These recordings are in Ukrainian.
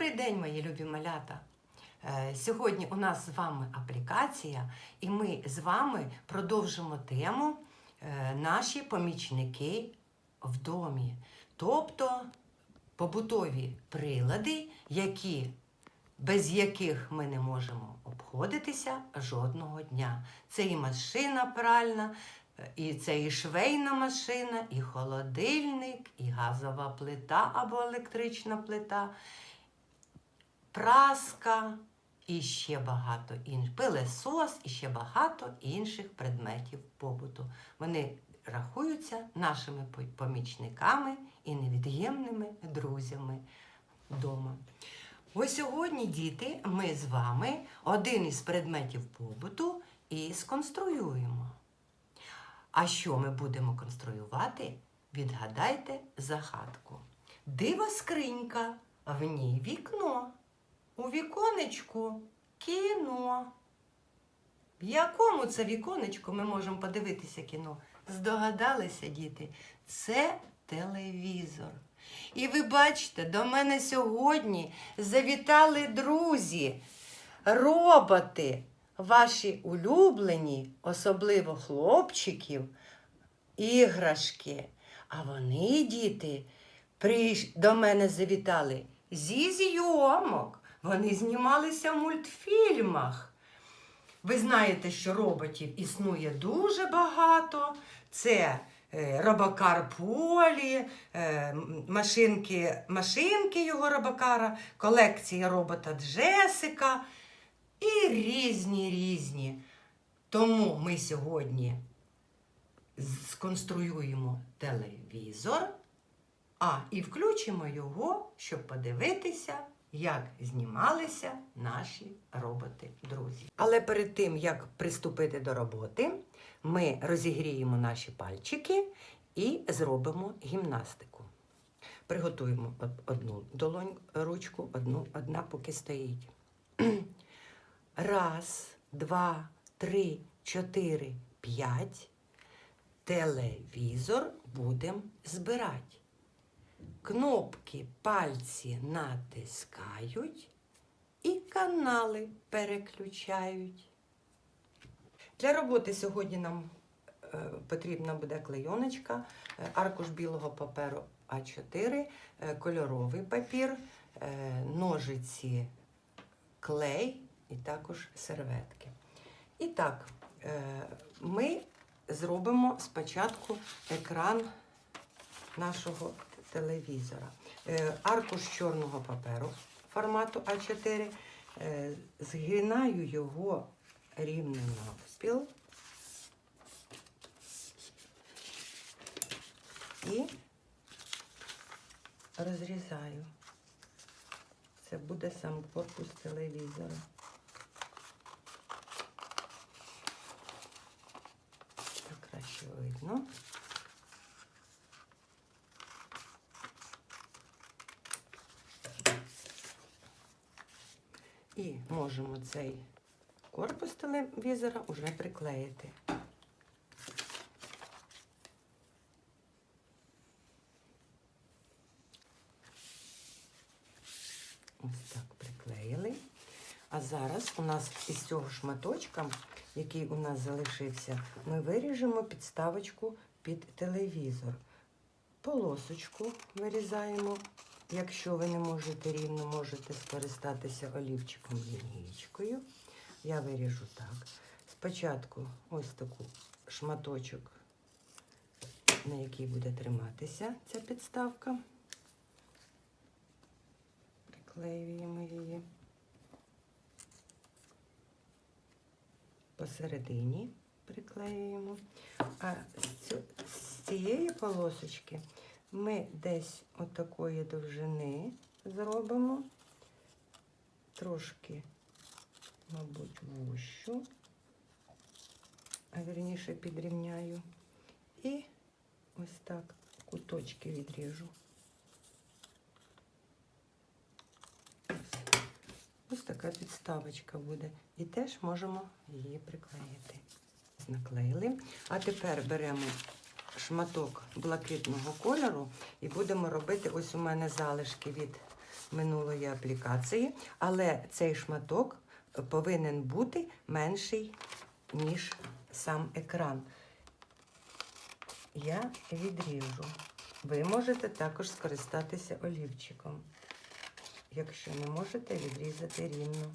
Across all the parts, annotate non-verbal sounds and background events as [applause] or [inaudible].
Добрий день, мої любі малята! Е, Сьогодні у нас з вами аплікація, і ми з вами продовжимо тему е, наші помічники в домі, тобто побутові прилади, які, без яких ми не можемо обходитися жодного дня. Це і машина пральна, і це і швейна машина, і холодильник, і газова плита або електрична плита, праска і ще багато інших, пилесос і ще багато інших предметів побуту. Вони рахуються нашими помічниками і невід'ємними друзями вдома. Ось сьогодні, діти, ми з вами один із предметів побуту і сконструюємо. А що ми будемо конструювати? Відгадайте загадку. Дива скринька, в ній вікно. У віконечку кіно. В якому це віконечку ми можемо подивитися кіно? Здогадалися, діти? Це телевізор. І ви бачите, до мене сьогодні завітали друзі, роботи, ваші улюблені, особливо хлопчиків, іграшки. А вони, діти, до мене завітали зі зйомок. Вони знімалися в мультфільмах. Ви знаєте, що роботів існує дуже багато. Це е, робокар Полі, е, машинки, машинки його робокара, колекція робота Джесика і різні різні. Тому ми сьогодні сконструюємо телевізор, а і включимо його, щоб подивитися, як знімалися наші роботи-друзі. Але перед тим, як приступити до роботи, ми розігріємо наші пальчики і зробимо гімнастику. Приготуємо одну долонь, ручку, одну, одна поки стоїть. [clears throat] Раз, два, три, чотири, п'ять. Телевізор будемо збирати. Кнопки пальці натискають і канали переключають. Для роботи сьогодні нам е, потрібна буде клейоночка, е, аркуш білого паперу А4, е, кольоровий папір, ножиці, клей і також серветки. І так, ми зробимо спочатку екран нашого телевізора. Е, Аркуш чорного паперу формату А4. Е, Згинаю його рівно навспіл. І розрізаю. Це буде сам корпус телевізора. І можемо цей корпус телевізора вже приклеїти. Ось так приклеїли. А зараз у нас із цього шматочка, який у нас залишився, ми виріжемо підставочку під телевізор. Полосочку вирізаємо. Якщо ви не можете рівно, можете скористатися олівчиком лінійкою. Я виріжу так. Спочатку ось таку шматочок, на який буде триматися ця підставка. Приклеюємо її. Посередині приклеюємо. А з цієї полосочки ми десь отакої довжини зробимо, трошки, мабуть, вущу, а вірніше підрівняю. І ось так куточки відріжу. Ось така підставочка буде. І теж можемо її приклеїти. Наклеїли. А тепер беремо шматок блакитного кольору і будемо робити ось у мене залишки від минулої аплікації, але цей шматок повинен бути менший, ніж сам екран. Я відріжу. Ви можете також скористатися олівчиком. Якщо не можете, відрізати рівно.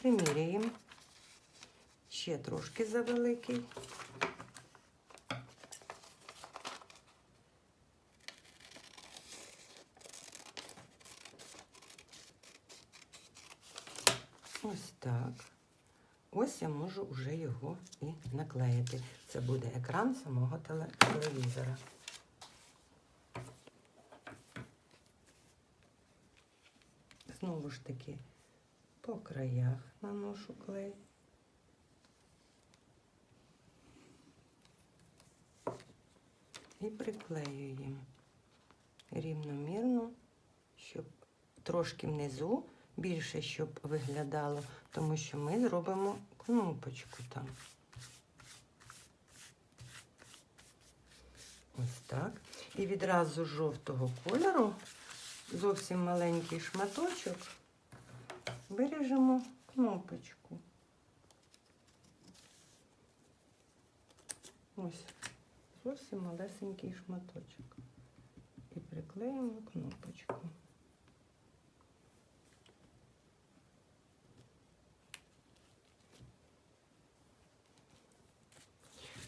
Приміряємо. Ще трошки завеликий. Ось так. Ось я можу вже його і наклеїти. Це буде екран самого телевізора. Знову ж таки, по краях наношу клей. І приклею їм рівномірно, щоб трошки внизу, більше, щоб виглядало, тому що ми зробимо кнопочку там. Ось так. І відразу жовтого кольору, зовсім маленький шматочок, виріжемо кнопочку. Ось, зовсім малесенький шматочок. І приклеїмо кнопочку.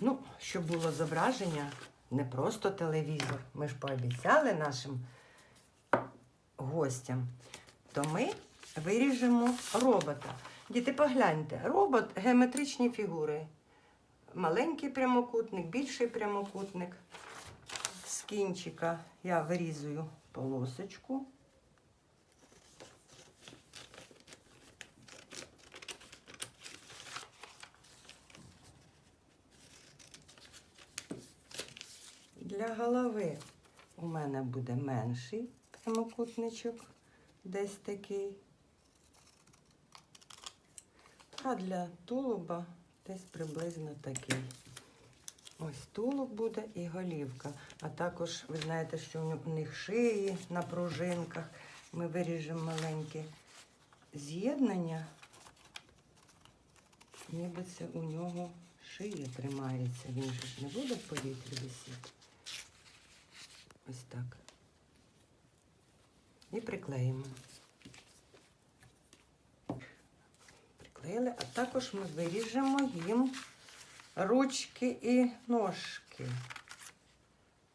Ну, щоб було зображення, не просто телевізор. Ми ж пообіцяли нашим гостям, то ми виріжемо робота. Діти, погляньте, робот геометричні фігури. Маленький прямокутник, більший прямокутник. З кінчика я вирізую полосочку. Для голови у мене буде менший прямокутничок, десь такий. А для тулуба десь приблизно такий. Ось тулуб буде і голівка. А також ви знаєте, що у них шиї на пружинках. Ми виріжемо маленьке з'єднання, ніби це у нього шия тримається. Він же ж не буде в повітрі висіти. Ось так. І приклеїмо. Приклеїли, а також ми виріжемо їм ручки і ножки.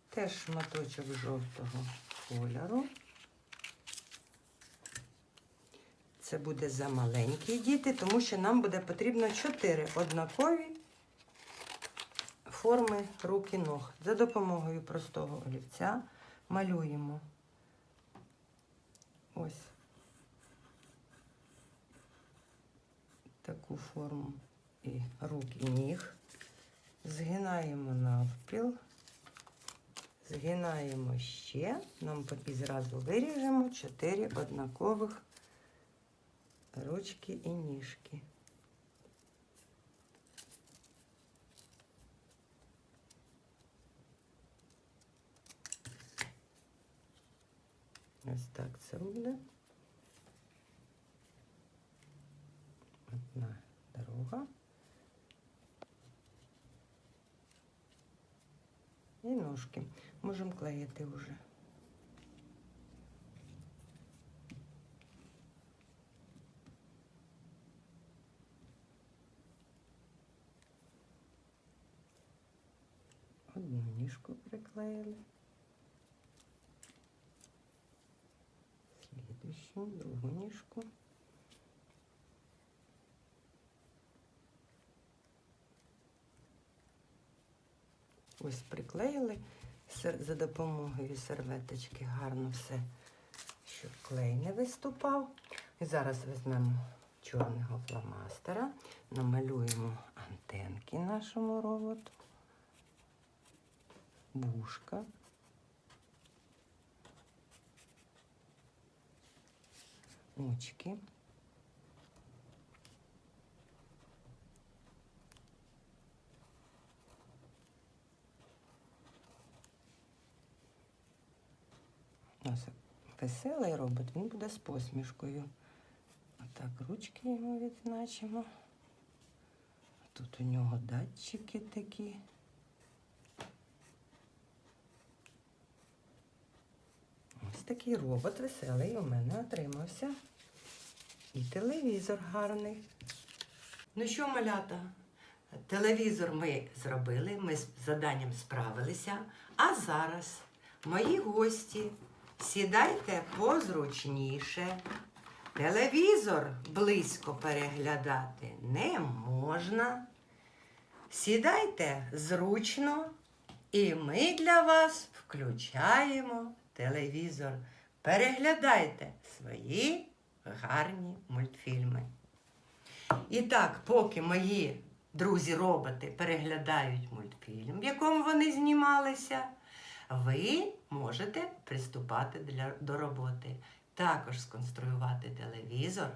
Теж шматочок жовтого кольору. Це буде за маленькі діти, тому що нам буде потрібно 4 однакові форми рук і ног. За допомогою простого олівця малюємо ось таку форму і рук і ніг. Згинаємо навпіл, згинаємо ще, нам і зразу виріжемо 4 однакових ручки і ніжки. Ось так це буде. Одна, друга. І ножки. Можемо клеїти вже. Одну ніжку приклеїли. Слідущу, другу ніжку. Ось приклеїли за допомогою серветочки гарно все, щоб клей не виступав. І зараз візьмемо чорного фломастера, намалюємо антенки нашому роботу, вушка. Очки. Ось веселий робот, він буде з посмішкою. Отак ручки йому відзначимо. Тут у нього датчики такі. Ось такий робот веселий у мене отримався. І телевізор гарний. Ну що, малята? Телевізор ми зробили, ми з заданням справилися. А зараз, мої гості, сідайте позручніше. Телевізор близько переглядати не можна. Сідайте зручно, і ми для вас включаємо телевізор. Переглядайте свої гарні мультфільми. І так, поки мої друзі-роботи переглядають мультфільм, в якому вони знімалися, ви можете приступати для, до роботи. Також сконструювати телевізор,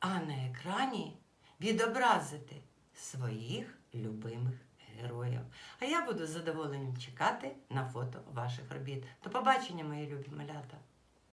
а на екрані відобразити своїх любимих героїв. А я буду з задоволенням чекати на фото ваших робіт. До побачення, мої любі малята!